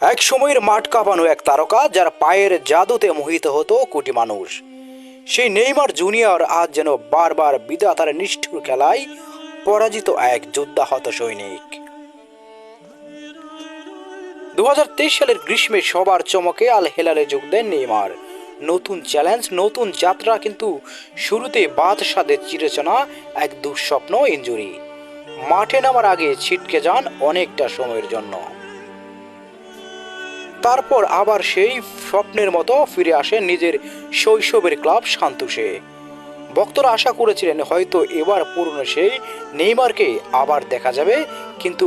এক সময়ের মাঠ কাঁপানো এক তারকা, যার পায়ের জাদুতে মোহিত হতো কোটি মানুষ। সেই নেইমার জুনিয়র আজ যেন বারবার বিধাতার নিষ্ঠুর খেলায় পরাজিত এক যোদ্ধাহত সৈনিক। দু হাজার তেইশ সালের গ্রীষ্মে সবার চমকে আল হেলালে যোগ দেন নেইমার। নতুন চ্যালেঞ্জ, নতুন যাত্রা, কিন্তু শুরুতে বাদশাদের চিরচনা এক দুঃস্বপ্ন ইঞ্জুরি মাঠে নামার আগে ছিটকে যান অনেকটা সময়ের জন্য। তারপর আবার সেই স্বপ্নের মতো ফিরে আসে নিজের শৈশবের ক্লাব সান্তুসে ভক্তরা আশা করেছিলেন হয়তো এবার পুরনো সেই নেইমারকে আবার দেখা যাবে, কিন্তু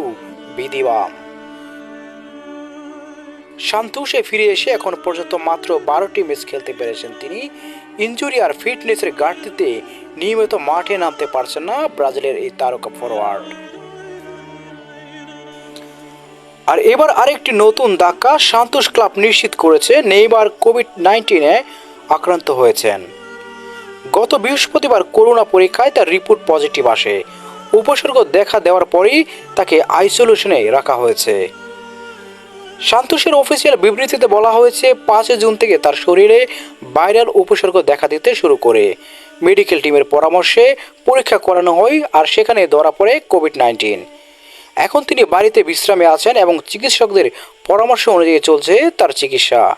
বিধিবাম। সান্তোষে ফিরে এসে এখন পর্যন্ত মাত্র বারোটি ম্যাচ খেলতে পেরেছেন তিনি। ইঞ্জুরি আর ফিটনেসের ঘাটতিতে নিয়মিত মাঠে নামতে পারছেন না ব্রাজিলের এই তারকা ফরওয়ার্ড আর এবার আরেকটি নতুন ধাক্কা সান্তোষ ক্লাব নিশ্চিত করেছে নেইবার কোভিড নাইন্টিনে আক্রান্ত হয়েছেন। গত বৃহস্পতিবার করোনা পরীক্ষায় তার রিপোর্ট পজিটিভ আসে। উপসর্গ দেখা দেওয়ার পরেই তাকে আইসোলেশনে রাখা হয়েছে। সান্তোষের অফিসিয়াল বিবৃতিতে বলা হয়েছে পাঁচই জুন থেকে তার শরীরে ভাইরাল উপসর্গ দেখা দিতে শুরু করে। মেডিকেল টিমের পরামর্শে পরীক্ষা করানো হয় আর সেখানে ধরা পড়ে কোভিড নাইন্টিন এখন তিনি বাড়িতে বিশ্রামে আছেন এবং চিকিৎসকদের পরামর্শ অনুযায়ী চলছে তার চিকিৎসা।